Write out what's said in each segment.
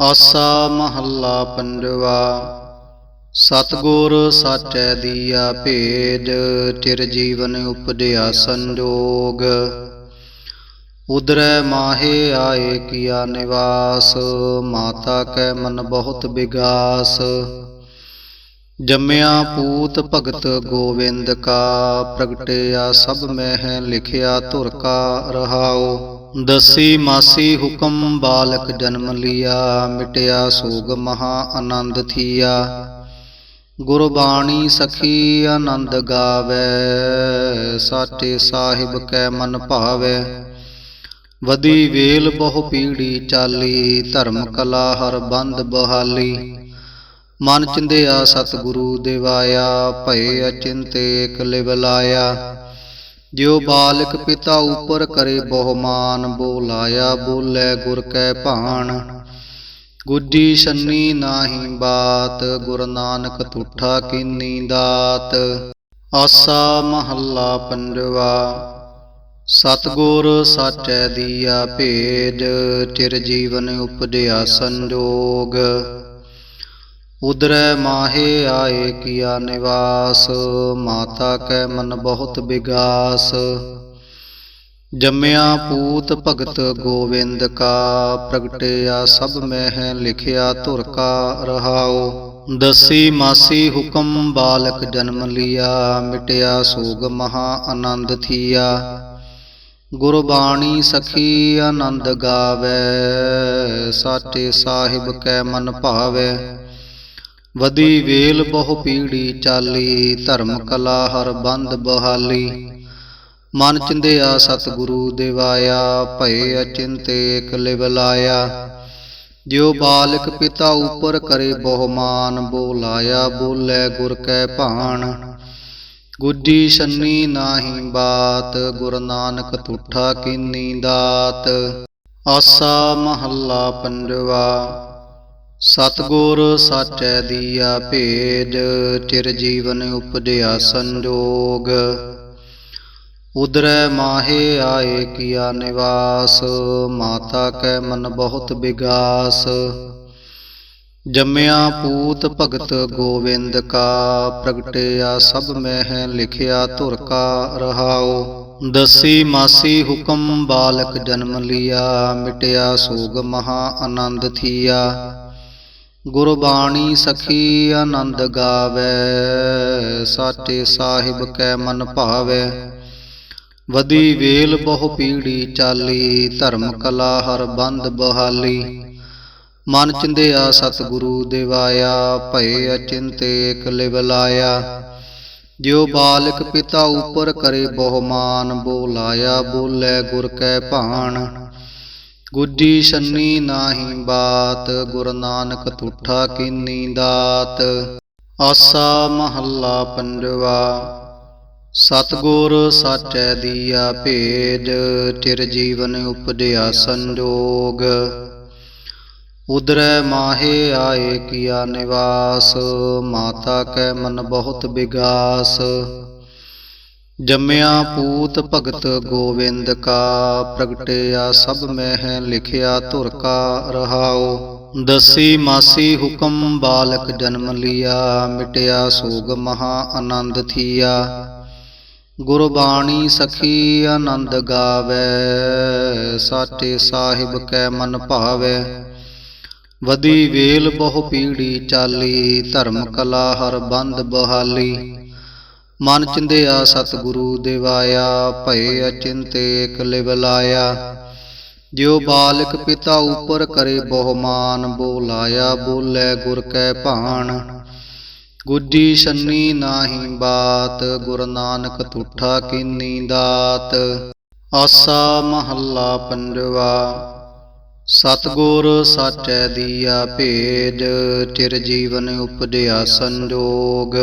ਆਸਾ ਮਹੱਲਾ ਪੰਜਵਾ। ਸਤਗੁਰ ਸਾਚੈ ਦੀਆ ਭੇਦ, ਚਿਰ ਜੀਵਨ ਉਪਜਿਆ ਸੰਜੋਗ। ਉਦਰੈ ਮਾਹੇ ਆਏ ਕੀਆ ਨਿਵਾਸ, ਮਾਤਾ ਕੈ ਮਨ ਬਹੁਤ ਵਿਗਾਸ ਜੰਮਿਆ ਪੂਤ ਭਗਤ ਗੋਵਿੰਦ ਕਾ, ਪ੍ਰਗਟਿਆ ਸਭ ਮਹਿ ਲਿਖਿਆ ਧੁਰ ਕਾ ਰਹਾਉ। ਦਸੀ ਮਾਸੀ ਹੁਕਮ ਬਾਲਕ ਜਨਮ ਲਿਆ, ਮਿਟਿਆ ਸੋਗ ਮਹਾ ਆਨੰਦ ਥੀਆ। ਗੁਰਬਾਣੀ ਸਖੀ ਆਨੰਦ ਗਾਵੇ, ਸਾਚੇ ਸਾਹਿਬ ਕੈ ਮਨ ਭਾਵੇ। ਵਦੀ ਵੇਲ ਬਹੁ ਪੀੜੀ ਚਾਲੀ, ਧਰਮ ਕਲਾ ਹਰ ਬੰਦ ਬਹਾਲੀ। ਮਨ ਚਿੰਦਿਆ ਸਤਿਗੁਰੂ ਦੇਵਾਇਆ, ਭਏ ਅਚਿੰਤੇ ਇਕ ਲਿਵ ਲਾਇਆ। ਜਿਉ ਬਾਲਕ ਪਿਤਾ ਉਪਰ ਕਰੇ ਬਹੁਮਾਨ ਬੋਲਾਇਆ ਬੋਲੇ ਗੁਰ ਕੈ ਭਾਣ। ਗੁੱਜੀ ਸੰਨੀ ਨਾਹੀ ਬਾਤ, ਗੁਰ ਨਾਨਕ ਤੁਠਾ ਕੀਨੀ ਦਾਤ। ਆਸਾ ਮਹੱਲਾ ਪੰਜਵਾ, ਸਤਗੁਰ ਸਾਚੈ ਦੀਆ ਭੇਜ, ਚਿਰ ਜੀਵਨ ਉਪਜਿਆ ਸੰਜੋਗ। ਉਦਰੈ ਮਾਹੇ ਆਏ ਕੀਆ ਨਿਵਾਸ, ਮਾਤਾ ਕੈ ਮਨ ਬਹੁਤ ਬਿਗਾਸ। ਜੰਮਿਆ ਪੂਤ ਭਗਤ ਗੋਵਿੰਦ ਕਾ, ਪ੍ਰਗਟਿਆ ਸਭ ਮਹਿ ਲਿਖਿਆ ਧੁਰ ਕਾ ਰਹਾਉ। ਦਸੀ ਮਾਸੀ ਹੁਕਮ ਬਾਲਕ ਜਨਮ ਲਿਆ, ਮਿਟਿਆ ਸੋਗ ਮਹਾ ਆਨੰਦ ਥੀਆ। ਗੁਰਬਾਣੀ ਸਖੀ ਆਨੰਦ ਗਾਵੇ, ਸਾਚੇ ਸਾਹਿਬ ਕੈ ਮਨ ਭਾਵੇ। ਵਧੀ ਵੇਲ ਬਹੁ ਪੀੜੀ ਚਾਲੀ, ਧਰਮ ਕਲਾ ਹਰ ਬੰਦ ਬਹਾਲੀ। ਮਨ ਚਿੰਦਿਆ ਸਤਿਗੁਰੂ ਦੇਵਾਇਆ, ਭਏ ਅਚਿੰਤੇ ਇਕ ਲਿਵ ਜਿਉ ਬਾਲਕ ਪਿਤਾ ਉਪਰ ਕਰੇ ਬਹੁ ਮਾਨ ਬੋਲਾਇਆ ਬੋਲੇ ਗੁਰ ਕੈ ਭਾਣ। ਗੁੱਜੀ ਸੰਨੀ ਨਾਹੀ ਬਾਤ, ਗੁਰ ਨਾਨਕ ਤੁਠਾ ਕੀਨੀ ਦਾਤ। ਆਸਾ ਮਹੱਲਾ ਪੰਜਵਾ। ਸਤਗੁਰ ਸਾਚੈ ਦੀਆ ਭੇਜ ਚਿਰ ਜੀਵਨ ਉਪਜਿਆ ਸੰਜੋਗ। ਉਦਰੈ ਮਾਹੇ ਆਏ ਕੀਆ ਨਿਵਾਸ, ਮਾਤਾ ਕੈ ਮਨ ਬਹੁਤ ਵਿਗਾਸ ਜੰਮਿਆ ਪੂਤ ਭਗਤ ਗੋਵਿੰਦ ਕਾ, ਪ੍ਰਗਟਿਆ ਸਭ ਮਹਿ ਲਿਖਿਆ ਧੁਰ ਕਾ ਰਹਾਉ। ਦਸੀ ਮਾਸੀ ਹੁਕਮ ਬਾਲਕ ਜਨਮ ਲਿਆ, ਮਿਟਿਆ ਸੋਗ ਮਹਾ ਆਨੰਦ ਥੀਆ। ਗੁਰਬਾਣੀ ਸਖੀ ਆਨੰਦ ਗਾਵੇ, ਸਾਚੇ ਸਾਹਿਬ ਕੈ ਮਨ ਭਾਵੇ। ਵਧੀ ਵੇਲ ਬਹੁ ਪੀੜੀ ਚਾਲੀ, ਧਰਮ ਕਲਾ ਹਰ ਬੰਦ ਬਹਾਲੀ। ਮਨ ਚਿੰਦਿਆ ਸਤਿਗੁਰੂ ਦੇਵਾਇਆ, ਭਏ ਅਚਿੰਤੇ ਇਕ ਲਿਵ ਲਾਇਆ। ਜਿਉ ਬਾਲਕ ਪਿਤਾ ਉਪਰ ਕਰੇ ਬਹੁਮਾਨ ਬੋਲਾਇਆ ਬੋਲੇ ਗੁਰ ਕੈ ਭਾਣ। ਗੁੱਜੀ ਸੰਨੀ ਨਾਹੀ ਬਾਤ, ਗੁਰ ਨਾਨਕ ਤੁਠਾ ਕੀਨੀ ਦਾਤ। ਆਸਾ ਮਹੱਲਾ ਪੰਜਵਾ, ਸਤਗੁਰ ਸਾਚੈ ਦੀਆ ਭੇਜ ਚਿਰ ਜੀਵਨ ਉਪਜਿਆ ਸੰਜੋਗ। ਉਦਰੈ ਮਾਹੇ ਆਏ ਕੀਆ ਨਿਵਾਸ, ਮਾਤਾ ਕੈ ਮਨ ਬਹੁਤ ਬਿਗਾਸ। ਜੰਮਿਆ ਪੂਤ ਭਗਤ ਗੋਬਿੰਦ ਕਾ, ਪ੍ਰਗਟਿਆ ਸਭ ਮਹਿ ਲਿਖਿਆ ਧੁਰ ਕਾ ਰਹਾਉ। ਦਸੀ ਮਾਸੀ ਹੁਕਮ ਬਾਲਕ ਜਨਮ ਲਿਆ, ਮਿਟਿਆ ਸੋਗ ਮਹਾ ਆਨੰਦ ਥੀਆ। ਗੁਰਬਾਣੀ ਸਖੀ ਆਨੰਦ ਗਾਵੇ, ਸਾਚੇ ਸਾਹਿਬ ਕੈ ਮਨ ਭਾਵੇ। ਵਦੀ ਵੇਲ ਬਹੁ ਪੀੜੀ ਚਾਲੀ, ਧਰਮ ਕਲਾ ਹਰ ਬੰਦ ਬਹਾਲੀ। ਮਨ ਚਿੰਦਿਆ ਸਤਿਗੁਰੂ ਦੇਵਾਇਆ, ਭਏ ਅਚਿੰਤੇ ਇਕ ਲਿਵ ਜਿਉ ਬਾਲਕ ਪਿਤਾ ਉਪਰ ਕਰੇ ਬਹੁਮਾਨ ਬੋਲਾਇਆ ਬੋਲੇ ਗੁਰ ਕੈ ਭਾਣ। ਗੁੱਜੀ ਸੰਨੀ ਨਾਹੀ ਬਾਤ, ਗੁਰ ਨਾਨਕ ਤੁਠਾ ਕੀਨੀ ਦਾਤ। ਆਸਾ ਮਹੱਲਾ ਪੰਜਵਾ, ਸਤਗੁਰ ਸਾਚੈ ਦੀਆ ਭੇਜ, ਚਿਰ ਜੀਵਨ ਉਪਜਿਆ ਸੰਜੋਗ।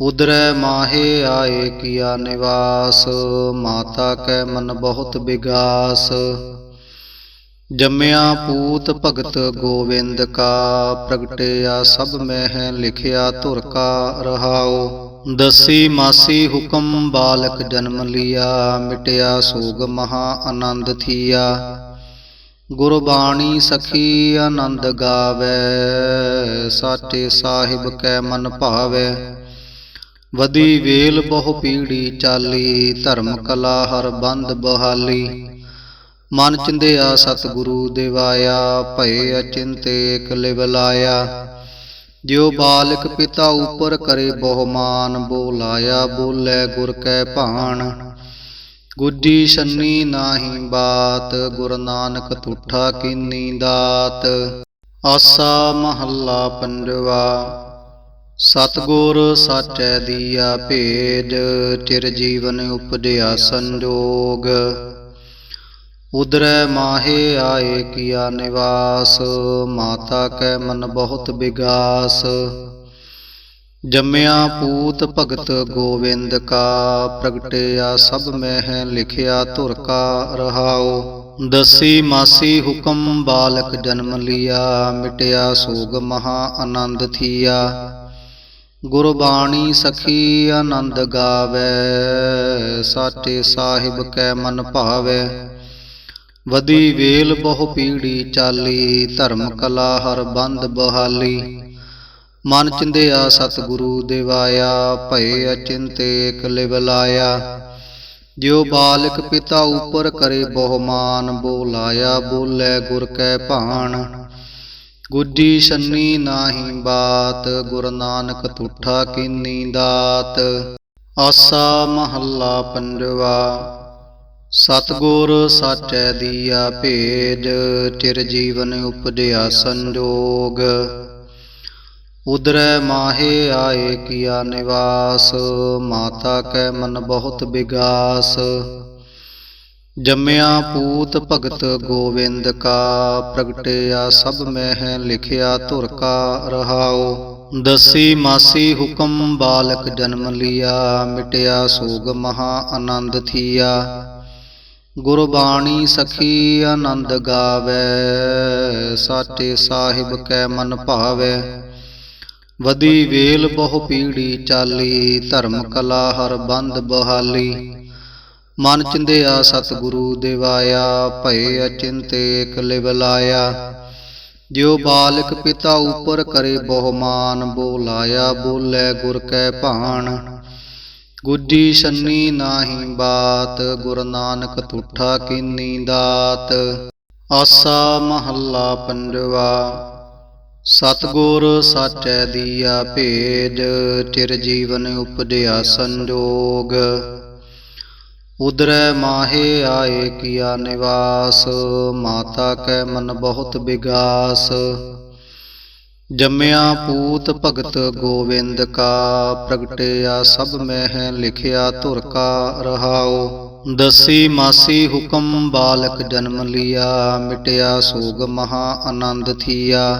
ਉਦਰੈ ਮਾਹੇ ਆਏ ਕੀਆ ਨਿਵਾਸ, ਮਾਤਾ ਕੈ ਮਨ ਬਹੁਤ ਬਿਗਾਸ। ਜੰਮਿਆ ਪੂਤ ਭਗਤ ਗੋਵਿੰਦ ਕਾ, ਪ੍ਰਗਟਿਆ ਸਭ ਮਹਿ ਲਿਖਿਆ ਧੁਰ ਕਾ ਰਹਾਉ। ਦਸੀ ਮਾਸੀ ਹੁਕਮ ਬਾਲਕ ਜਨਮ ਲਿਆ, ਮਿਟਿਆ ਸੋਗ ਮਹਾ ਆਨੰਦ ਥੀਆ। ਗੁਰਬਾਣੀ ਸਖੀ ਆਨੰਦ ਗਾਵੇ, ਸਾਚੇ ਸਾਹਿਬ ਕੈ ਮਨ ਭਾਵੇ। ਵਧੀ ਵੇਲ ਬਹੁ ਪੀੜੀ ਚਾਲੀ, ਧਰਮ ਕਲਾ ਹਰ ਬੰਦ ਬਹਾਲੀ। ਮਨ ਚਿੰਦਿਆ ਸਤਿਗੁਰੂ ਦੇਵਾਇਆ, ਭਏ ਅਚਿੰਤੇ ਕਲਿਵ ਲਾਇਆ। ਜਿਉ ਬਾਲਕ ਪਿਤਾ ਉਪਰ ਕਰੇ ਬਹੁਮਾਨ ਬੋਲਾਇਆ ਬੋਲੇ ਗੁਰ ਕੈ ਭਾਣ। ਗੁੱਡੀ ਸੰਨੀ ਨਾਹੀ ਬਾਤ, ਗੁਰ ਨਾਨਕ ਤੁਠਾ ਕੀਨੀ ਦਾਤ। ਆਸਾ ਮਹੱਲਾ ਪੰਜਵਾ। ਸਤਗੁਰ ਸਾਚੈ ਦੀਆ ਭੇਜ ਚਿਰ ਜੀਵਨ ਉਪਜਿਆ ਸੰਜੋਗ। ਉਦਰੈ ਮਾਹੇ ਆਏ ਕੀਆ ਨਿਵਾਸ, ਮਾਤਾ ਕੈ ਮਨ ਬਹੁਤ ਬਿਗਾਸ। ਜੰਮਿਆ ਪੂਤ ਭਗਤ ਗੋਵਿੰਦ ਕਾ, ਪ੍ਰਗਟਿਆ ਸਭ ਮਹਿ ਲਿਖਿਆ ਧੁਰ ਕਾ ਰਹਾਉ। ਦਸੀ ਮਾਸੀ ਹੁਕਮ ਬਾਲਕ ਜਨਮ ਲਿਆ, ਮਿਟਿਆ ਸੋਗ ਮਹਾ ਆਨੰਦ ਥੀਆ। ਗੁਰਬਾਣੀ ਸਖੀ ਆਨੰਦ ਗਾਵੇ, ਸਾਚੇ ਸਾਹਿਬ ਕੈ ਮਨ ਭਾਵੇ। ਵਦੀ ਵੇਲ ਬਹੁ ਪੀੜੀ ਚਾਲੀ, ਧਰਮ ਕਲਾ ਹਰ ਬੰਦ ਬਹਾਲੀ। ਮਨ ਚਿੰਦਿਆ ਸਤਿਗੁਰੂ ਦੇਵਾਇਆ, ਭਏ ਅਚਿੰਤੇ ਕਲਿਵ ਲਾਇਆ। ਜਿਉ ਬਾਲਕ ਪਿਤਾ ਉਪਰ ਕਰੇ ਬਹੁਮਾਨ ਬੋਲਾਇਆ ਬੋਲੇ ਗੁਰ ਕੈ ਭਾਣ। ਗੁੱਡੀ ਸੰਨੀ ਨਾਹੀ ਬਾਤ, ਗੁਰ ਨਾਨਕ ਤੁਠਾ ਕੀਨੀ ਦਾਤ। ਆਸਾ ਮਹੱਲਾ ਪੰਜਵਾ, ਸਤਗੁਰ ਸਾਚੈ ਦੀਆ ਭੇਜ ਚਿਰ ਜੀਵਨ ਉਪਜਿਆ ਸੰਜੋਗ। ਉਦਰੈ ਮਾਹੇ ਆਏ ਕੀਆ ਨਿਵਾਸ, ਮਾਤਾ ਕੈ ਮਨ ਬਹੁਤ ਬਿਗਾਸ। ਜੰਮਿਆ ਪੂਤ ਭਗਤ ਗੋਬਿੰਦ ਕਾ, ਪ੍ਰਗਟਿਆ ਸਭ ਮਹਿ ਲਿਖਿਆ ਧੁਰ ਕਾ ਰਹਾਉ। ਦਸੀ ਮਾਸੀ ਹੁਕਮ ਬਾਲਕ ਜਨਮ ਲਿਆ, ਮਿਟਿਆ ਸੋਗ ਮਹਾ ਆਨੰਦ ਥੀਆ। ਗੁਰਬਾਣੀ ਸਖੀ ਆਨੰਦ ਗਾਵੇ, ਸਾਚੇ ਸਾਹਿਬ ਕੈ ਮਨ ਭਾਵੇ। ਵਦੀ ਵੇਲ ਬਹੁ ਪੀੜੀ ਚਾਲੀ, ਧਰਮ ਕਲਾ ਹਰ ਬੰਦ ਬਹਾਲੀ। ਮਨ ਚਿੰਦਿਆ ਸਤਿਗੁਰੂ ਦੇਵਾਇਆ, ਭਏ ਅਚਿੰਤੇ ਕਲਿਵ ਲਾਇਆ। ਜਿਉ ਬਾਲਕ ਪਿਤਾ ਉਪਰ ਕਰੇ ਬਹੁਮਾਨ ਬੋਲਾਇਆ ਬੋਲੇ ਗੁਰ ਕੈ ਭਾਣ। ਗੁੱਡੀ ਸੰਨੀ ਨਾਹੀ ਬਾਤ, ਗੁਰ ਨਾਨਕ ਤੁਠਾ ਕੀਨੀ ਦਾਤ। ਆਸਾ ਮਹੱਲਾ ਪੰਜਵਾ, ਸਤਗੁਰ ਸਾਚੈ ਦੀਆ ਭੇਜ, ਚਿਰ ਜੀਵਨ ਉਪਜਿਆ ਸੰਜੋਗ। ਉਦਰੈ ਮਾਹੇ ਆਏ ਕੀਆ ਨਿਵਾਸ, ਮਾਤਾ ਕੈ ਮਨ ਬਹੁਤ ਬਿਗਾਸ। ਜੰਮਿਆ ਪੂਤ ਭਗਤ ਗੋਵਿੰਦ ਕਾ, ਪ੍ਰਗਟਿਆ ਸਭ ਮਹਿ ਲਿਖਿਆ ਧੁਰ ਕਾ ਰਹਾਉ। ਦਸੀ ਮਾਸੀ ਹੁਕਮ ਬਾਲਕ ਜਨਮ ਲਿਆ, ਮਿਟਿਆ ਸੋਗ ਮਹਾ ਆਨੰਦ ਥੀਆ।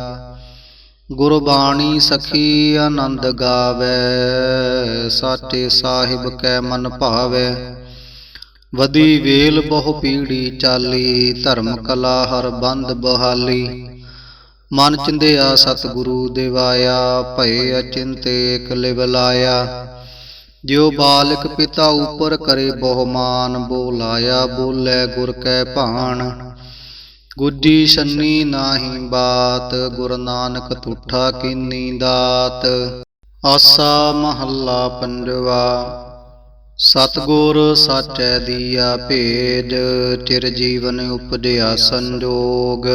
ਗੁਰਬਾਣੀ ਸਖੀ ਆਨੰਦ ਗਾਵੇ, ਸਾਚੇ ਸਾਹਿਬ ਕੈ ਮਨ ਭਾਵੇ। ਵਧੀ ਵੇਲ ਬਹੁ ਪੀੜੀ ਚਾਲੀ, ਧਰਮ ਕਲਾ ਹਰ ਬੰਦ ਬਹਾਲੀ। ਮਨ ਚਿੰਦਿਆ ਸਤਿਗੁਰੂ ਦੇਵਾਇਆ, ਭਏ ਅਚਿੰਤੇ ਕਲਿਵ ਲਾਇਆ। ਜਿਉ ਬਾਲਕ ਪਿਤਾ ਉਪਰ ਕਰੇ ਬਹੁਮਾਨ ਬੋਲਾਇਆ ਬੋਲੇ ਗੁਰ ਕੈ ਭਾਣ। ਗੁੱਡੀ ਸੰਨੀ ਨਾਹੀ ਬਾਤ, ਗੁਰ ਨਾਨਕ ਤੁਠਾ ਕੀਨੀ ਦਾਤ। ਆਸਾ ਮਹੱਲਾ ਪੰਜਵਾ। ਸਤਗੁਰ ਸਾਚੈ ਦੀਆ ਭੇਜ ਚਿਰ ਜੀਵਨ ਉਪਜਿਆ ਸੰਜੋਗ।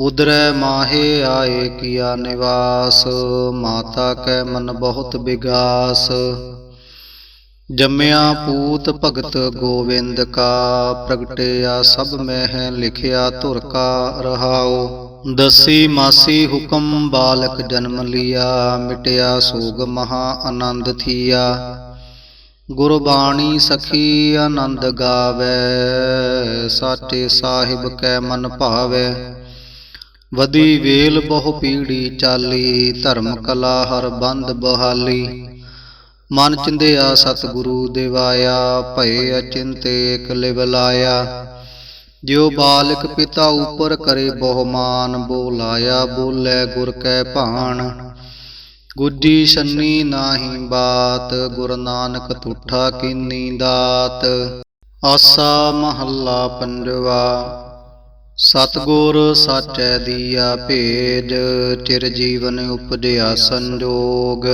ਉਦਰੈ ਮਾਹੇ ਆਏ ਕੀਆ ਨਿਵਾਸ ਮਾਤਾ ਕੈ ਮਨ ਬਹੁਤ ਬਿਗਾਸ ਜੰਮਿਆ ਪੂਤ ਭਗਤ ਗੋਵਿੰਦ ਕਾ ਪ੍ਰਗਟਿਆ ਸਭ ਮਹਿ ਲਿਖਿਆ ਧੁਰ ਕਾ ਰਹਾਉ। ਦਸੀ ਮਾਸੀ ਹੁਕਮ ਬਾਲਕ ਜਨਮ ਲਿਆ ਮਿਟਿਆ ਸੋਗ ਮਹਾ ਆਨੰਦ ਥੀਆ। ਗੁਰਬਾਣੀ ਸਖੀ ਆਨੰਦ ਗਾਵੇ, ਸਾਚੇ ਸਾਹਿਬ ਕੈ ਮਨ ਭਾਵੇ। ਵਧੀ ਵੇਲ ਬਹੁ ਪੀੜੀ ਚਾਲੀ, ਧਰਮ ਕਲਾ ਹਰ ਬੰਦ ਬਹਾਲੀ। ਮਨ ਚਿੰਦਿਆ ਸਤਿਗੁਰੂ ਦੇਵਾਇਆ, ਭਏ ਅਚਿੰਤੇ ਕਲਿਵ ਲਾਇਆ। ਜਿਉ ਬਾਲਕ ਪਿਤਾ ਉਪਰ ਕਰੇ ਬਹੁਮਾਨ ਬੋਲਾਇਆ ਬੋਲੇ ਗੁਰ ਕੈ ਭਾਣ। ਗੁੱਡੀ ਸੰਨੀ ਨਾਹੀ ਬਾਤ, ਗੁਰ ਨਾਨਕ ਤੁਠਾ ਕੀਨੀ ਦਾਤ। ਆਸਾ ਮਹੱਲਾ ਪੰਜਵਾ, ਸਤਗੁਰ ਸਾਚੈ ਦੀਆ ਭੇਜ ਚਿਰ ਜੀਵਨ ਉਪਜਿਆ ਸੰਜੋਗ।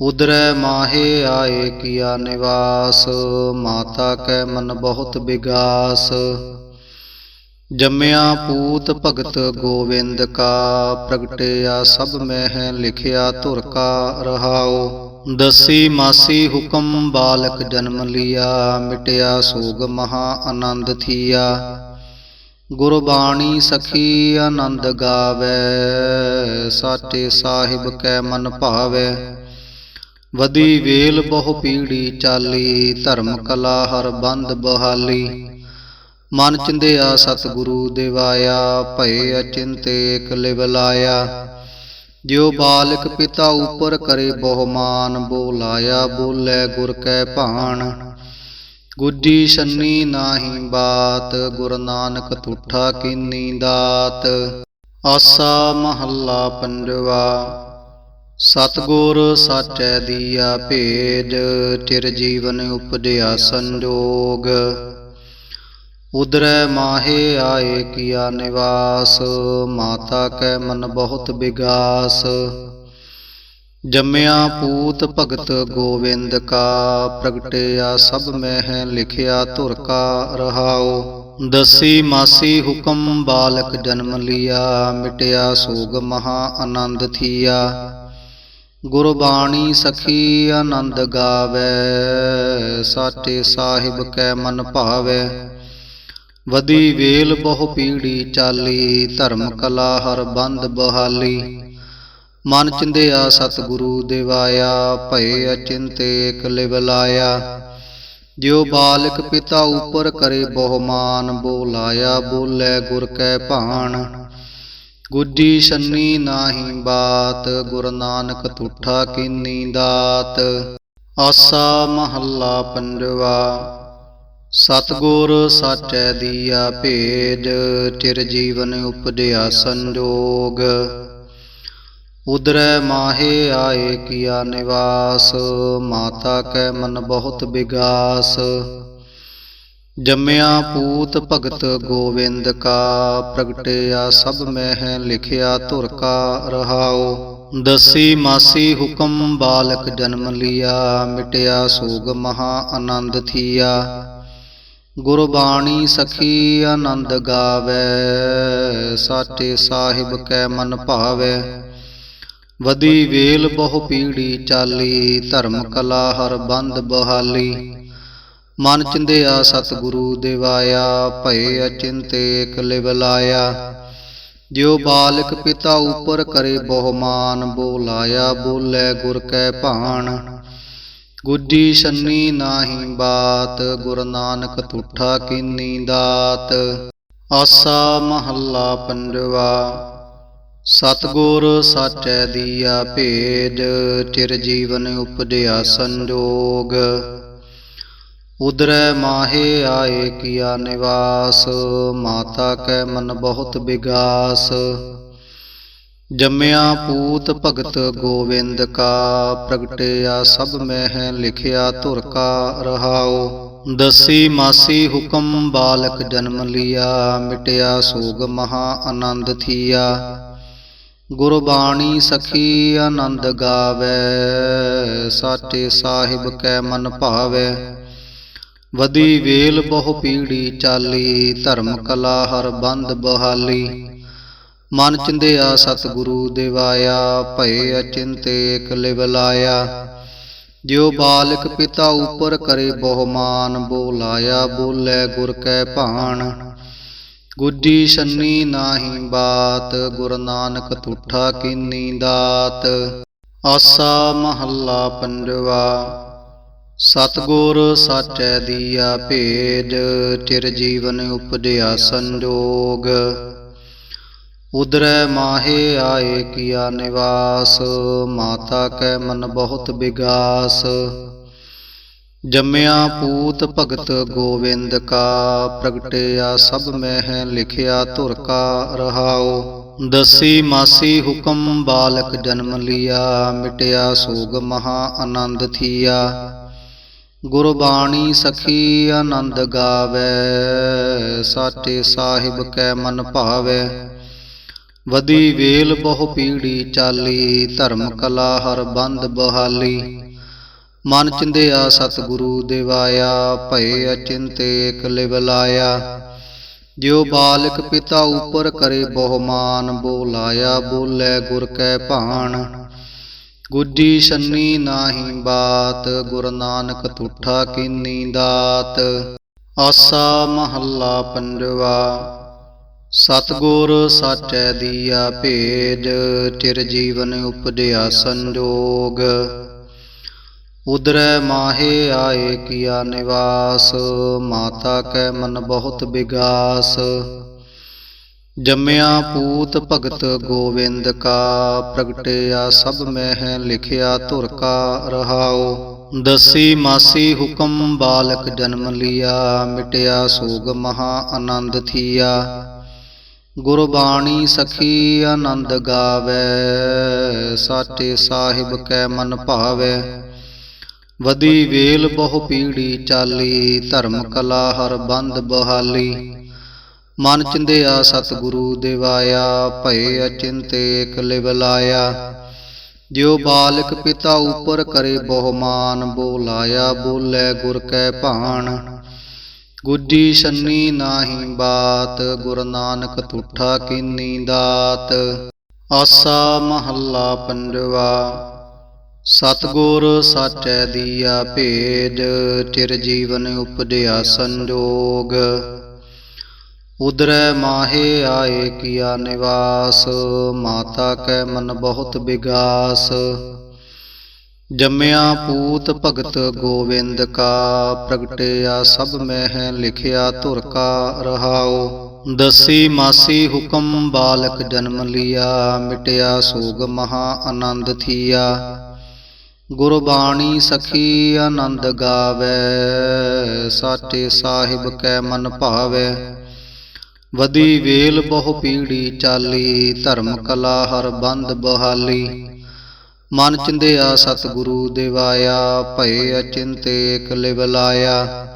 ਉਦਰੈ ਮਾਹੇ ਆਏ ਕੀਆ ਨਿਵਾਸ, ਮਾਤਾ ਕੈ ਮਨ ਬਹੁਤ ਵਿਗਾਸ ਜੰਮਿਆ ਪੂਤ ਭਗਤ ਗੋਵਿੰਦ ਕਾ, ਪ੍ਰਗਟਿਆ ਸਭ ਮਹਿ ਲਿਖਿਆ ਧੁਰ ਕਾ ਰਹਾਉ। ਦਸੀ ਮਾਸੀ ਹੁਕਮ ਬਾਲਕ ਜਨਮ ਲਿਆ, ਮਿਟਿਆ ਸੋਗ ਮਹਾ ਆਨੰਦ ਥੀਆ। ਗੁਰਬਾਣੀ ਸਖੀ ਆਨੰਦ ਗਾਵੇ, ਸਾਚੇ ਸਾਹਿਬ ਕੈ ਮਨ ਭਾਵੇ। ਵਦੀ ਵੇਲ ਬਹੁ ਪੀੜੀ ਚਾਲੀ, ਧਰਮ ਕਲਾ ਹਰ ਬੰਦ ਬਹਾਲੀ। ਮਨ ਚਿੰਦਿਆ ਸਤਿਗੁਰੂ ਦੇਵਾਇਆ, ਭਏ ਅਚਿੰਤੇ ਇਕ ਲਿਵ ਲਾਇਆ। ਜਿਉ ਬਾਲਕ ਪਿਤਾ ਉਪਰ ਕਰੇ ਬਹੁਮਾਨ ਬੋਲਾਇਆ ਬੋਲੇ ਗੁਰ ਕੈ ਭਾਣ। ਗੁੱਜੀ ਸੰਨੀ ਨਾਹੀ ਬਾਤ, ਗੁਰ ਨਾਨਕ ਤੁਠਾ ਕੀਨੀ ਦਾਤ। ਆਸਾ ਮਹੱਲਾ ਪੰਜਵਾ, ਸਤਗੁਰ ਸਾਚੈ ਦੀਆ ਭੇਜ, ਚਿਰ ਜੀਵਨ ਉਪਜਿਆ ਸੰਜੋਗ। ਉਦਰੈ ਮਾਹੇ ਆਏ ਕੀਆ ਨਿਵਾਸ, ਮਾਤਾ ਕੈ ਮਨ ਬਹੁਤ ਬਿਗਾਸ। ਜੰਮਿਆ ਪੂਤ ਭਗਤ ਗੋਵਿੰਦ ਕਾ, ਪ੍ਰਗਟਿਆ ਸਭ ਮਹਿ ਲਿਖਿਆ ਧੁਰ ਕਾ ਰਹਾਉ। ਦਸੀ ਮਾਸੀ ਹੁਕਮ ਬਾਲਕ ਜਨਮ ਲਿਆ, ਮਿਟਿਆ ਸੋਗ ਮਹਾ ਆਨੰਦ ਥੀਆ। ਗੁਰਬਾਣੀ ਸਖੀ ਆਨੰਦ ਗਾਵੇ, ਸਾਚੇ ਸਾਹਿਬ ਕੈ ਮਨ ਭਾਵੇ। ਵਧੀ ਵੇਲ ਬਹੁ ਪੀੜੀ ਚਾਲੀ, ਧਰਮ ਕਲਾ ਹਰ ਬੰਦ ਬਹਾਲੀ। ਮਨ ਚਿੰਦਿਆ ਸਤਿਗੁਰੂ ਦੇਵਾਇਆ ਭਏ ਅਚਿੰਤੇ ਇਕ ਲਿਵ ਲਾਇਆ। ਜਿਉ ਬਾਲਕ ਪਿਤਾ ਉਪਰ ਕਰੇ ਬਹੁ ਮਾਨ ਬੋਲਾਇਆ ਬੋਲੇ ਗੁਰ ਕੈ ਭਾਣ। ਗੁੱਜੀ ਸੰਨੀ ਨਾਹੀ ਬਾਤ, ਗੁਰ ਨਾਨਕ ਤੁਠਾ ਕੀਨੀ ਦਾਤ। ਆਸਾ ਮਹੱਲਾ ਪੰਜਵਾ। ਸਤਗੁਰ ਸਾਚੈ ਦੀਆ ਭੇਜ ਚਿਰ ਜੀਵਨ ਉਪਜਿਆ ਸੰਜੋਗ। ਉਦਰੈ ਮਾਹੇ ਆਏ ਕੀਆ ਨਿਵਾਸ ਮਾਤਾ ਕੈ ਮਨ ਬਹੁਤ ਬਿਗਾਸ ਜੰਮਿਆ ਪੂਤ ਭਗਤ ਗੋਵਿੰਦ ਕਾ ਪ੍ਰਗਟਿਆ ਸਭ ਮਹਿ ਲਿਖਿਆ ਧੁਰ ਕਾ ਰਹਾਉ ਦਸੀ ਮਾਸੀ ਹੁਕਮ ਬਾਲਕ ਜਨਮ ਲਿਆ ਮਿਟਿਆ ਸੋਗ ਮਹਾ ਆਨੰਦ ਥੀਆ। ਗੁਰਬਾਣੀ ਸਖੀ ਆਨੰਦ ਗਾਵੇ, ਸਾਚੇ ਸਾਹਿਬ ਕੈ ਮਨ ਭਾਵੇ। ਵਧੀ ਵੇਲ ਬਹੁ ਪੀੜੀ ਚਾਲੀ, ਧਰਮ ਕਲਾ ਹਰ ਬੰਦ ਬਹਾਲੀ। ਮਨ ਚਿੰਦਿਆ ਸਤਿਗੁਰੂ ਦੇਵਾਇਆ, ਭਏ ਅਚਿੰਤੇ ਇਕ ਲਿਵ ਲਾਇਆ। ਜਿਉ ਬਾਲਕ ਪਿਤਾ ਉਪਰ ਕਰੇ ਬਹੁਮਾਨ ਬੋਲਾਇਆ ਬੋਲੇ ਗੁਰ ਕੈ ਭਾਣ। ਗੁੱਜੀ ਸੰਨੀ ਨਾਹੀ ਬਾਤ, ਗੁਰ ਨਾਨਕ ਤੁਠਾ ਕੀਨੀ ਦਾਤ। ਆਸਾ ਮਹੱਲਾ ਪੰਜਵਾ, ਸਤਗੁਰ ਸਾਚੈ ਦੀਆ ਭੇਜ ਚਿਰ ਜੀਵਨ ਉਪਜਿਆ ਸੰਜੋਗ। ਉਦਰੈ ਮਾਹੇ ਆਏ ਕੀਆ ਨਿਵਾਸ, ਮਾਤਾ ਕੈ ਮਨ ਬਹੁਤ ਬਿਗਾਸ। ਜੰਮਿਆ ਪੂਤ ਭਗਤ ਗੋਵਿੰਦ ਕਾ, ਪ੍ਰਗਟਿਆ ਸਭ ਮਹਿ ਲਿਖਿਆ ਧੁਰ ਕਾ ਰਹਾਉ। ਦਸੀ ਮਾਸੀ ਹੁਕਮ ਬਾਲਕ ਜਨਮ ਲਿਆ, ਮਿਟਿਆ ਸੋਗ ਮਹਾ ਆਨੰਦ ਥੀਆ। ਗੁਰਬਾਣੀ ਸਖੀ ਆਨੰਦ ਗਾਵੇ, ਸਾਚੇ ਸਾਹਿਬ ਕੈ ਮਨ ਭਾਵੇ। ਵਦੀ ਵੇਲ ਬਹੁ ਪੀੜੀ ਚਾਲੀ, ਧਰਮ ਕਲਾ ਹਰ ਬੰਦ ਬਹਾਲੀ। ਮਨ ਚਿੰਦਿਆ ਸਤਿਗੁਰੂ ਦੇਵਾਇਆ ਭਏ ਅਚਿੰਤੇ ਇਕ ਲਿਵ ਲਾਇਆ। ਜਿਉ ਬਾਲਕ ਪਿਤਾ ਉਪਰ ਕਰੇ ਬਹੁ ਮਾਨ ਬੋਲਾਇਆ ਬੋਲੇ ਗੁਰ ਕੈ ਭਾਣ। ਗੁੱਜੀ ਸੰਨੀ ਨਾਹੀ ਬਾਤ ਗੁਰ ਨਾਨਕ ਤੁਠਾ ਕੀਨੀ ਦਾਤ। ਆਸਾ ਮਹੱਲਾ ਪੰਜਵਾ ਸਤਗੁਰ ਸਾਚੈ ਦੀਆ ਭੇਜ ਚਿਰ ਜੀਵਨ ਉਪਜਿਆ ਸੰਜੋਗ। ਉਦਰੈ ਮਾਹੇ ਆਏ ਕੀਆ ਨਿਵਾਸ, ਮਾਤਾ ਕੈ ਮਨ ਬਹੁਤ ਬਿਗਾਸ। ਜੰਮਿਆ ਪੂਤ ਭਗਤ ਗੋਵਿੰਦ ਕਾ, ਪ੍ਰਗਟਿਆ ਸਭ ਮਹਿ ਲਿਖਿਆ ਧੁਰ ਕਾ ਰਹਾਉ। ਦਸੀ ਮਾਸੀ ਹੁਕਮ ਬਾਲਕ ਜਨਮ ਲਿਆ, ਮਿਟਿਆ ਸੋਗ ਮਹਾ ਆਨੰਦ ਥੀਆ। ਗੁਰਬਾਣੀ ਸਖੀ ਆਨੰਦ ਗਾਵੇ, ਸਾਚੇ ਸਾਹਿਬ ਕੈ ਮਨ ਭਾਵੇ। ਵਧੀ ਵੇਲ ਬਹੁ ਪੀੜੀ ਚਾਲੀ, ਧਰਮ ਕਲਾ ਹਰ ਬੰਦ ਬਹਾਲੀ। ਮਨ ਚਿੰਦਿਆ ਸਤਿਗੁਰੂ ਦੇਵਾਇਆ ਭਏ ਅਚਿੰਤੇ ਇਕ ਲਿਵ ਲਾਇਆ। ਜਿਉ ਬਾਲਕ ਪਿਤਾ ਉਪਰ ਕਰੇ ਬਹੁਮਾਨ ਬੋਲਾਇਆ ਬੋਲੇ ਗੁਰ ਕੈ ਭਾਣ। ਗੁੱਜੀ ਸੰਨੀ ਨਾਹੀ ਬਾਤ, ਗੁਰ ਨਾਨਕ ਤੁਠਾ ਕੀਨੀ ਦਾਤ। ਆਸਾ ਮਹੱਲਾ ਪੰਜਵਾ। ਸਤਗੁਰ ਸਾਚੈ ਦੀਆ ਭੇਜ ਚਿਰ ਜੀਵਨ ਉਪਜਿਆ ਸੰਜੋਗ। ਉਦਰੈ ਮਾਹੇ ਆਏ ਕੀਆ ਨਿਵਾਸ ਮਾਤਾ ਕੈ ਮਨ ਬਹੁਤ ਬਿਗਾਸ ਜੰਮਿਆ ਪੂਤ ਭਗਤ ਗੋਵਿੰਦ ਕਾ ਪ੍ਰਗਟਿਆ ਸਭ ਮਹਿ ਲਿਖਿਆ ਧੁਰ ਕਾ ਰਹਾਉ। ਦਸੀ ਮਾਸੀ ਹੁਕਮ ਬਾਲਕ ਜਨਮ ਲਿਆ ਮਿਟਿਆ ਸੋਗ ਮਹਾ ਆਨੰਦ ਥੀਆ। ਗੁਰਬਾਣੀ ਸਖੀ ਆਨੰਦ ਗਾਵੇ, ਸਾਚੇ ਸਾਹਿਬ ਕੈ ਮਨ ਭਾਵੇ। ਵਧੀ ਵੇਲ ਬਹੁ ਪੀੜੀ ਚਾਲੀ, ਧਰਮ ਕਲਾ ਹਰ ਬੰਦ ਬਹਾਲੀ। ਮਨ ਚਿੰਦਿਆ ਸਤਿਗੁਰੂ ਦੇਵਾਇਆ, ਭਏ ਅਚਿੰਤੇ ਇਕ ਲਿਵ ਲਾਇਆ। ਜਿਉ ਬਾਲਕ ਪਿਤਾ ਉਪਰ ਕਰੇ ਬਹੁਮਾਨ ਬੋਲਾਇਆ ਬੋਲੇ ਗੁਰ ਕੈ ਭਾਣ। ਗੁੱਜੀ ਸੰਨੀ ਨਾਹੀ ਬਾਤ, ਗੁਰ ਨਾਨਕ ਤੁਠਾ ਕੀਨੀ ਦਾਤ। ਆਸਾ ਮਹੱਲਾ ਪੰਜਵਾ, ਸਤਗੁਰ ਸਾਚੈ ਦੀਆ ਭੇਜ ਚਿਰ ਜੀਵਨ ਉਪਜਿਆ ਸੰਜੋਗ। ਉਦਰੈ ਮਾਹੇ ਆਏ ਕੀਆ ਨਿਵਾਸ, ਮਾਤਾ ਕੈ ਮਨ ਬਹੁਤ ਵਿਗਾਸ ਜੰਮਿਆ ਪੂਤ ਭਗਤ ਗੋਵਿੰਦ ਕਾ, ਪ੍ਰਗਟਿਆ ਸਭ ਮਹਿ ਲਿਖਿਆ ਧੁਰ ਕਾ ਰਹਾਉ। ਦਸੀ ਮਾਸੀ ਹੁਕਮ ਬਾਲਕ ਜਨਮ ਲਿਆ, ਮਿਟਿਆ ਸੋਗ ਮਹਾ ਆਨੰਦ ਥੀਆ। ਗੁਰਬਾਣੀ ਸਖੀ ਆਨੰਦ ਗਾਵੇ, ਸਾਚੇ ਸਾਹਿਬ ਕੈ ਮਨ ਭਾਵੇ। ਵਦੀ ਵੇਲ ਬਹੁ ਪੀੜੀ ਚਾਲੀ, ਧਰਮ ਕਲਾ ਹਰ ਬੰਦ ਬਹਾਲੀ। ਮਨ ਚਿੰਦਿਆ ਸਤਿਗੁਰੂ ਦੇਵਾਇਆ ਭਏ ਅਚਿੰਤੇ ਇਕ ਲਿਵ ਲਾਇਆ।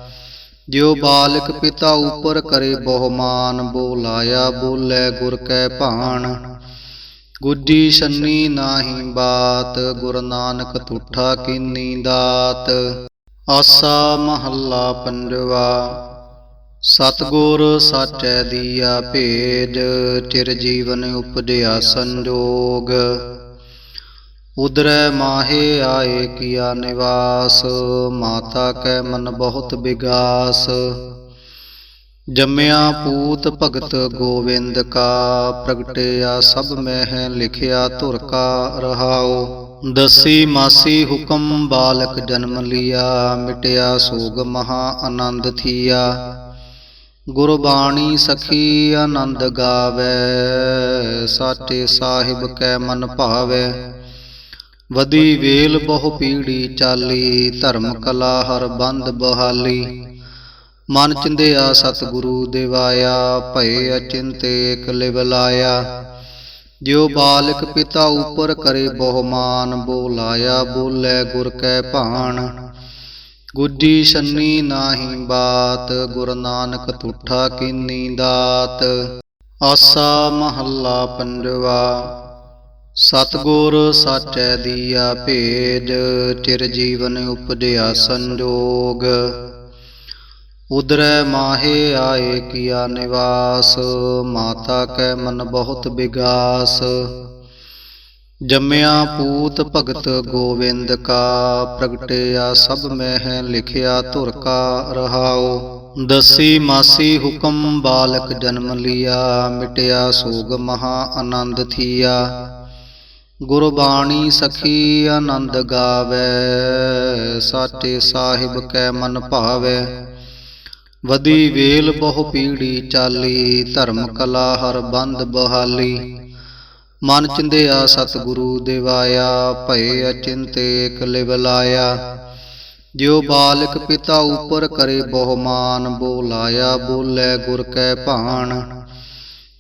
ਜਿਉ ਬਾਲਕ ਪਿਤਾ ਉਪਰ ਕਰੇ ਬਹੁਮਾਨ ਬੋਲਾਇਆ ਬੋਲੇ ਗੁਰ ਕੈ ਭਾਣ। ਗੁੱਜੀ ਸੰਨੀ ਨਾਹੀ ਬਾਤ ਗੁਰ ਨਾਨਕ ਤੁਠਾ ਕੀਨੀ ਦਾਤ। ਆਸਾ ਮਹੱਲਾ ਪੰਜਵਾ। ਸਤਗੁਰ ਸਾਚੈ ਦੀਆ ਭੇਜ ਚਿਰ ਜੀਵਨ ਉਪਜਿਆ ਸੰਜੋਗ। ਉਦਰੈ ਮਾਹੇ ਆਏ ਕੀਆ ਨਿਵਾਸ, ਮਾਤਾ ਕੈ ਮਨ ਬਹੁਤ ਬਿਗਾਸ। ਜੰਮਿਆ ਪੂਤ ਭਗਤ ਗੋਵਿੰਦ ਕਾ, ਪ੍ਰਗਟਿਆ ਸਭ ਮਹਿ ਲਿਖਿਆ ਧੁਰ ਕਾ ਰਹਾਉ। ਦਸੀ ਮਾਸੀ ਹੁਕਮ ਬਾਲਕ ਜਨਮ ਲਿਆ, ਮਿਟਿਆ ਸੋਗ ਮਹਾ ਆਨੰਦ ਥੀਆ। ਗੁਰਬਾਣੀ ਸਖੀ ਆਨੰਦ ਗਾਵੇ, ਸਾਚੇ ਸਾਹਿਬ ਕੈ ਮਨ ਭਾਵੇ। ਵਧੀ ਵੇਲ ਬਹੁ ਪੀੜੀ ਚਾਲੀ, ਧਰਮ ਕਲਾ ਹਰ ਬੰਦ ਬਹਾਲੀ। ਮਨ ਚਿੰਦਿਆ ਸਤਿਗੁਰੂ ਦੇਵਾਇਆ ਭਏ ਅਚਿੰਤੇ ਇਕ ਲਿਵ ਲਾਇਆ। ਜਿਉ ਬਾਲਕ ਪਿਤਾ ਉਪਰ ਕਰੇ ਬਹੁਮਾਨ ਬੋਲਾਇਆ ਬੋਲੇ ਗੁਰ ਕੈ ਭਾਣ। ਗੁੱਜੀ ਸੰਨੀ ਨਾਹੀ ਬਾਤ, ਗੁਰ ਨਾਨਕ ਤੁਠਾ ਕੀਨੀ ਦਾਤ। ਆਸਾ ਮਹੱਲਾ ਪੰਜਵਾ। ਸਤਗੁਰ ਸਾਚੈ ਦੀਆ ਭੇਜ ਚਿਰ ਜੀਵਨ ਉਪਜਿਆ ਸੰਜੋਗ। ਉਦਰੈ ਮਾਹੇ ਆਏ ਕੀਆ ਨਿਵਾਸ, ਮਾਤਾ ਕੈ ਮਨ ਬਹੁਤ ਵਿਗਾਸ ਜੰਮਿਆ ਪੂਤ ਭਗਤ ਗੋਵਿੰਦ ਕਾ, ਪ੍ਰਗਟਿਆ ਸਭ ਮਹਿ ਲਿਖਿਆ ਧੁਰ ਕਾ ਰਹਾਉ। ਦਸੀ ਮਾਸੀ ਹੁਕਮ ਬਾਲਕ ਜਨਮ ਲਿਆ, ਮਿਟਿਆ ਸੋਗ ਮਹਾ ਆਨੰਦ ਥੀਆ। ਗੁਰਬਾਣੀ ਸਖੀ ਆਨੰਦ ਗਾਵੇ, ਸਾਚੇ ਸਾਹਿਬ ਕੈ ਮਨ ਭਾਵੇ। ਵਦੀ ਵੇਲ ਬਹੁ ਪੀੜੀ ਚਾਲੀ, ਧਰਮ ਕਲਾ ਹਰ ਬੰਦ ਬਹਾਲੀ। ਮਨ ਚਿੰਦਿਆ ਸਤਿਗੁਰੂ ਦੇਵਾਇਆ, ਭਏ ਅਚਿੰਤੇ ਇਕ ਲਿਵ ਲਾਇਆ। ਜਿਉ ਬਾਲਕ ਪਿਤਾ ਉਪਰ ਕਰੇ ਬਹੁਮਾਨ ਬੋਲਾਇਆ ਬੋਲੇ ਗੁਰ ਕੈ ਭਾਣ।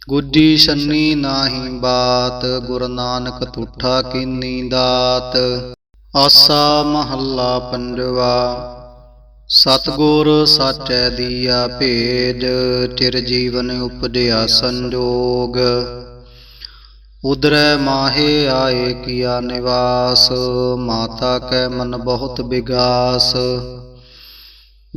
ਗੁੱਜੀ ਸੰਨੀ ਨਾਹੀ ਬਾਤ, ਗੁਰ ਨਾਨਕ ਤੁਠਾ ਕੀਨੀ ਦਾਤ। ਆਸਾ ਮਹੱਲਾ ਪੰਜਵਾ, ਸਤਗੁਰ ਸਾਚੈ ਦੀਆ ਭੇਜ ਚਿਰ ਜੀਵਨ ਉਪਜਿਆ ਸੰਜੋਗ। ਉਦਰੈ ਮਾਹੇ ਆਏ ਕੀਆ ਨਿਵਾਸ, ਮਾਤਾ ਕੈ ਮਨ ਬਹੁਤ ਵਿਗਾਸ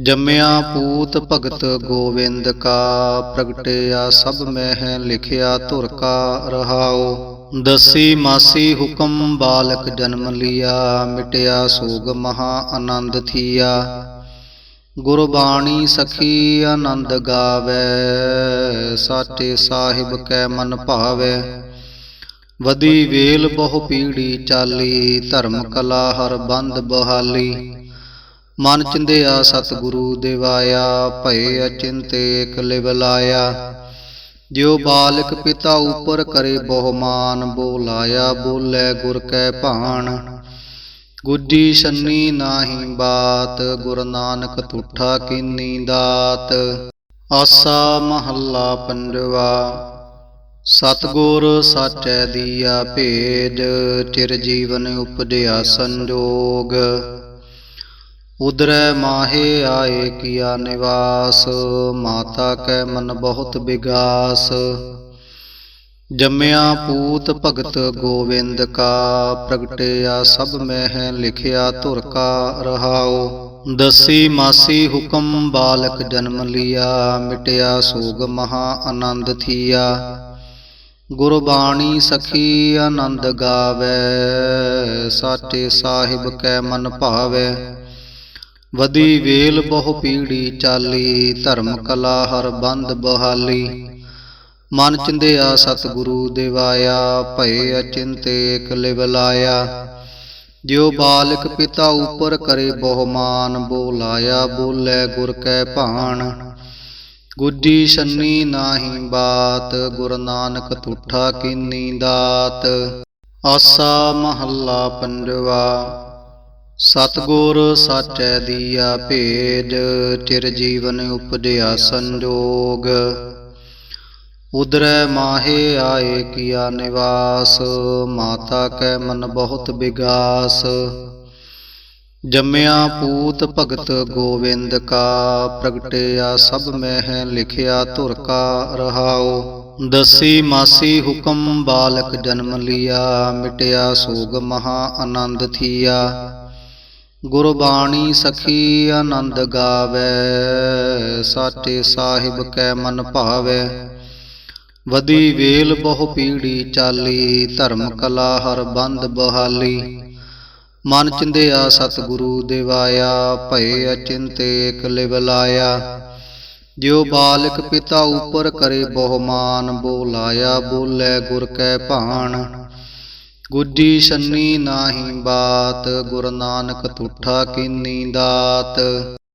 ਜੰਮਿਆ ਪੂਤ ਭਗਤ ਗੋਵਿੰਦ ਕਾ, ਪ੍ਰਗਟਿਆ ਸਭ ਮਹਿ ਲਿਖਿਆ ਧੁਰ ਕਾ ਰਹਾਉ। ਦਸੀ ਮਾਸੀ ਹੁਕਮ ਬਾਲਕ ਜਨਮ ਲਿਆ, ਮਿਟਿਆ ਸੋਗ ਮਹਾ ਆਨੰਦ ਥੀਆ। ਗੁਰਬਾਣੀ ਸਖੀ ਆਨੰਦ ਗਾਵੇ, ਸਾਚੇ ਸਾਹਿਬ ਕੈ ਮਨ ਭਾਵੇ। ਵਦੀ ਵੇਲ ਬਹੁ ਪੀੜੀ ਚਾਲੀ, ਧਰਮ ਕਲਾ ਹਰ ਬੰਦ ਬਹਾਲੀ। ਮਨ ਚਿੰਦਿਆ ਸਤਿਗੁਰੂ ਦੇਵਾਇਆ, ਭਏ ਅਚਿੰਤੇ ਇਕ ਲਿਵ ਲਾਇਆ। ਜਿਉ ਬਾਲਕ ਪਿਤਾ ਉਪਰ ਕਰੇ ਬਹੁਮਾਨ, ਬੋਲਾਇਆ ਬੋਲੇ ਗੁਰ ਕੈ ਭਾਣ। ਗੁੱਜੀ ਸੰਨੀ ਨਾਹੀ ਬਾਤ, ਗੁਰ ਨਾਨਕ ਤੁਠਾ ਕੀਨੀ ਦਾਤ। ਆਸਾ ਮਹੱਲਾ ਪੰਜਵਾ, ਸਤਗੁਰ ਸਾਚੈ ਦੀਆ ਭੇਜ ਚਿਰ ਜੀਵਨ ਉਪਜਿਆ ਸੰਜੋਗ। ਉਦਰੈ ਮਾਹੇ ਆਏ ਕੀਆ ਨਿਵਾਸ, ਮਾਤਾ ਕੈ ਮਨ ਬਹੁਤ ਬਿਗਾਸ। ਜੰਮਿਆ ਪੂਤ ਭਗਤ ਗੋਵਿੰਦ ਕਾ, ਪ੍ਰਗਟਿਆ ਸਭ ਮਹਿ ਲਿਖਿਆ ਧੁਰ ਕਾ ਰਹਾਉ। ਦਸੀ ਮਾਸੀ ਹੁਕਮ ਬਾਲਕ ਜਨਮ ਲਿਆ, ਮਿਟਿਆ ਸੋਗ ਮਹਾ ਆਨੰਦ ਥੀਆ। ਗੁਰਬਾਣੀ ਸਖੀ ਆਨੰਦ ਗਾਵੇ, ਸਾਚੇ ਸਾਹਿਬ ਕੈ ਮਨ ਭਾਵੇ। ਵਧੀ ਵੇਲ ਬਹੁ ਪੀੜੀ ਚਾਲੀ, ਧਰਮ ਕਲਾ ਹਰ ਬੰਦ ਬਹਾਲੀ। ਮਨ ਚਿੰਦਿਆ ਸਤਿਗੁਰੂ ਦੇਵਾਇਆ ਭਏ ਅਚਿੰਤੇ ਇਕ ਲਿਵ ਲਾਇਆ। ਜਿਉ ਬਾਲਕ ਪਿਤਾ ਉਪਰ ਕਰੇ ਬਹੁਮਾਨ ਬੋਲਾਇਆ ਬੋਲੇ ਗੁਰ ਕੈ ਭਾਣ। ਗੁੱਜੀ ਸੰਨੀ ਨਾਹੀ ਬਾਤ, ਗੁਰ ਨਾਨਕ ਤੁਠਾ ਕੀਨੀ ਦਾਤ। ਆਸਾ ਮਹੱਲਾ ਪੰਜਵਾ। ਸਤਗੁਰ ਸਾਚੈ ਦੀਆ ਭੇਜ ਚਿਰ ਜੀਵਨ ਉਪਦਿਆ ਸੰਜੋਗ। ਉਦਰੈ ਮਾਹੇ ਆਏ ਕੀਆ ਨਿਵਾਸ ਮਾਤਾ ਕੈ ਮਨ ਬਹੁਤ ਬਿਗਾਸ ਜੰਮਿਆ ਪੂਤ ਭਗਤ ਗੋਵਿੰਦ ਕਾ ਪ੍ਰਗਟਿਆ ਸਭ ਮਹਿ ਲਿਖਿਆ ਧੁਰ ਕਾ ਰਹਾਉ। ਦਸੀ ਮਾਸੀ ਹੁਕਮ ਬਾਲਕ ਜਨਮ ਲਿਆ ਮਿਟਿਆ ਸੋਗ ਮਹਾ ਆਨੰਦ ਥੀਆ। ਗੁਰਬਾਣੀ ਸਖੀ ਆਨੰਦ ਗਾਵੇ, ਸਾਚੇ ਸਾਹਿਬ ਕੈ ਮਨ ਭਾਵੇ। ਵਧੀ ਵੇਲ ਬਹੁ ਪੀੜੀ ਚਾਲੀ, ਧਰਮ ਕਲਾ ਹਰ ਬੰਦ ਬਹਾਲੀ। ਮਨ ਚਿੰਦਿਆ ਸਤਿਗੁਰੂ ਦੇਵਾਇਆ, ਭਏ ਅਚਿੰਤੇ ਇਕ ਲਿਵ ਲਾਇਆ। ਜਿਉ ਬਾਲਕ ਪਿਤਾ ਉਪਰ ਕਰੇ ਬਹੁਮਾਨ ਬੋਲਾਇਆ ਬੋਲੇ ਗੁਰ ਕੈ ਭਾਣ। ਗੁੱਜੀ ਸੰਨੀ ਨਾਹੀ ਬਾਤ ਗੁਰੂ ਨਾਨਕ ਤੁਠਾ ਕੀਨੀ ਦਾਤ।